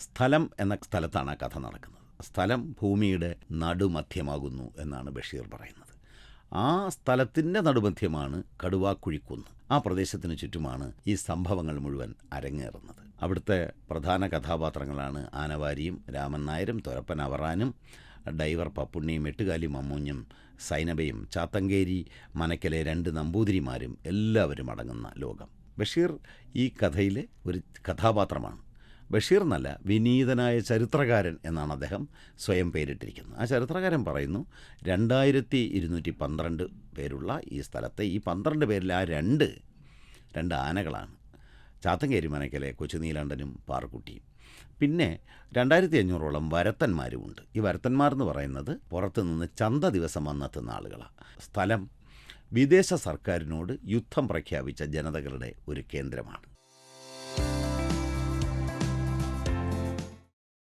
സ്ഥലം എന്ന സ്ഥലത്താണ് ആ കഥ നടക്കുന്നത്. സ്ഥലം ഭൂമിയുടെ നടുമധ്യമാകുന്നു എന്നാണ് ബഷീർ പറയുന്നത്. ആ സ്ഥലത്തിന്റെ നടുമധ്യമാണ് കടുവാക്കുഴിക്കുന്ന്. ആ പ്രദേശത്തിന് ചുറ്റുമാണ് ഈ സംഭവങ്ങൾ മുഴുവൻ അരങ്ങേറുന്നത്. അവിടുത്തെ പ്രധാന കഥാപാത്രങ്ങളാണ് ആനവാരിയും രാമൻ നായരും തുരപ്പൻ അവറാനും ഡൈവർ പപ്പുണ്ണിയും എട്ടുകാലി മമ്മൂഞ്ഞും സൈനബയും ചാത്തങ്കേരി മനക്കലെ രണ്ട് നമ്പൂതിരിമാരും എല്ലാവരും അടങ്ങുന്ന ലോകം. ബഷീർ ഈ കഥയിലെ ഒരു കഥാപാത്രമാണ്. ബഷീർ എന്നല്ല വിനീതനായ ചരിത്രകാരൻ എന്നാണ് അദ്ദേഹം സ്വയം പേരിട്ടിരിക്കുന്നത്. ആ ചരിത്രകാരൻ പറയുന്നു രണ്ടായിരത്തി ഇരുന്നൂറ്റി പന്ത്രണ്ട് പേരുള്ള ഈ സ്ഥലത്തെ ഈ പന്ത്രണ്ട് പേരിൽ ആ രണ്ട് രണ്ട് ആനകളാണ്. ചാത്തങ്കേരി മനക്കലെ കൊച്ചുനീലാണ്ടനും പാറക്കുട്ടിയും. പിന്നെ രണ്ടായിരത്തി അഞ്ഞൂറോളം വരത്തന്മാരുമുണ്ട്. ഈ വരത്തന്മാർ എന്ന് പറയുന്നത് പുറത്തു നിന്ന് ചന്ത ദിവസം വന്നെത്തുന്ന ആളുകളാണ് സ്ഥലം വിദേശ സർക്കാരിനോട് യുദ്ധം പ്രഖ്യാപിച്ച ജനതകളുടെ ഒരു കേന്ദ്രമാണ്.